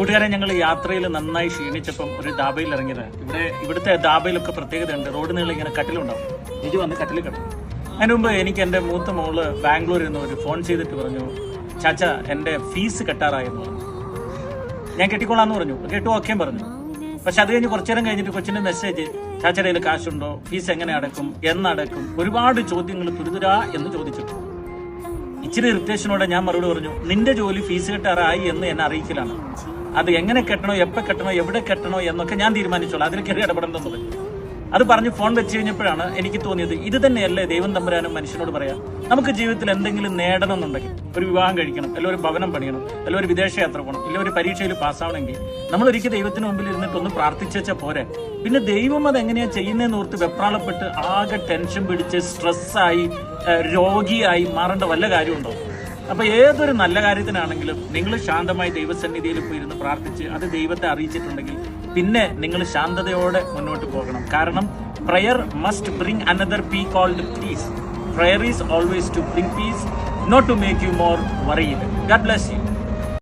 കൂട്ടുകാരെ ഞങ്ങൾ യാത്രയിൽ നന്നായി ക്ഷീണിച്ചപ്പം ഒരു ദാബയിൽ ഇറങ്ങിയത്. ഇവിടെ ഇവിടുത്തെ ദാബയിലൊക്കെ പ്രത്യേകതയുണ്ട്. റോഡ് നീളം ഇങ്ങനെ കട്ടിലുണ്ടാവും. ജിജു വന്ന് കട്ടിൽ കിടക്കും. അതിന് മുമ്പ് എനിക്ക് എന്റെ മൂത്ത മോൾ ബാംഗ്ലൂരിൽ നിന്ന് ഒരു ഫോൺ ചെയ്തിട്ട് പറഞ്ഞു ചാച്ച എന്റെ ഫീസ് കെട്ടാറായെന്ന് പറഞ്ഞു. ഞാൻ കെട്ടിക്കോളാന്ന് പറഞ്ഞു. കേട്ടു ഓക്കെ പറഞ്ഞു. പക്ഷെ അത് കഴിഞ്ഞ് കുറച്ചു നേരം കഴിഞ്ഞിട്ട് കൊച്ചിന്റെ മെസ്സേജ് ചാച്ചയുടെ കയ്യിൽ കാശുണ്ടോ? ഫീസ് എങ്ങനെ അടക്കും എന്നടക്കും ഒരുപാട് ചോദ്യങ്ങൾ തുരുതുരാ എന്ന് ചോദിച്ചു. ഇച്ചിരി ഇറിറ്റേഷനോടെ ഞാൻ മറുപടി പറഞ്ഞു നിന്റെ ജോലി ഫീസ് കെട്ടാറായി എന്ന് എന്നെ അറിയിക്കലാണ്. അത് എങ്ങനെ കെട്ടണോ എപ്പോൾ കെട്ടണോ എവിടെ കെട്ടണോ എന്നൊക്കെ ഞാൻ തീരുമാനിച്ചോളാം. അതിൽ കയറി ഇടപെടേണ്ടത് അത് പറഞ്ഞ് ഫോൺ വെച്ച് കഴിഞ്ഞപ്പോഴാണ് എനിക്ക് തോന്നിയത് ഇത് തന്നെയല്ലേ ദൈവം തമ്പുരാനും മനുഷ്യനോട് പറയാം? നമുക്ക് ജീവിതത്തിൽ എന്തെങ്കിലും നേടണം എന്നുണ്ടെങ്കിൽ ഒരു വിവാഹം കഴിക്കണം അല്ലെങ്കിൽ ഒരു ഭവനം പണിയണം അല്ലെങ്കിൽ ഒരു വിദേശയാത്ര പോകണം അല്ലെങ്കിൽ ഒരു പരീക്ഷയിൽ പാസ്സാവണമെങ്കിൽ നമ്മൾ ഒരിക്കൽ ദൈവത്തിന് മുമ്പിൽ ഇരുന്നിട്ടൊന്ന് പ്രാർത്ഥിച്ചാൽ പോരെ. പിന്നെ ദൈവം അത് എങ്ങനെയാണ് ചെയ്യുന്നതെന്ന് ഓർത്ത് വെപ്രാളപ്പെട്ട് ആകെ ടെൻഷൻ പിടിച്ച് സ്ട്രെസ്സായി രോഗിയായി മാറേണ്ട വല്ല കാര്യമുണ്ടോ? അപ്പൊ ഏതൊരു നല്ല കാര്യത്തിനാണെങ്കിലും നിങ്ങൾ ശാന്തമായി ദൈവസന്നിധിയിൽ പോയിരുന്ന് പ്രാർത്ഥിച്ച് അത് ദൈവത്തെ അറിയിച്ചിട്ടുണ്ടെങ്കിൽ പിന്നെ നിങ്ങൾ ശാന്തതയോടെ മുന്നോട്ട് പോകണം. കാരണം prayer must bring another pea cold peace prayer is always to bring peace not to make you more വറിയിൽ God bless U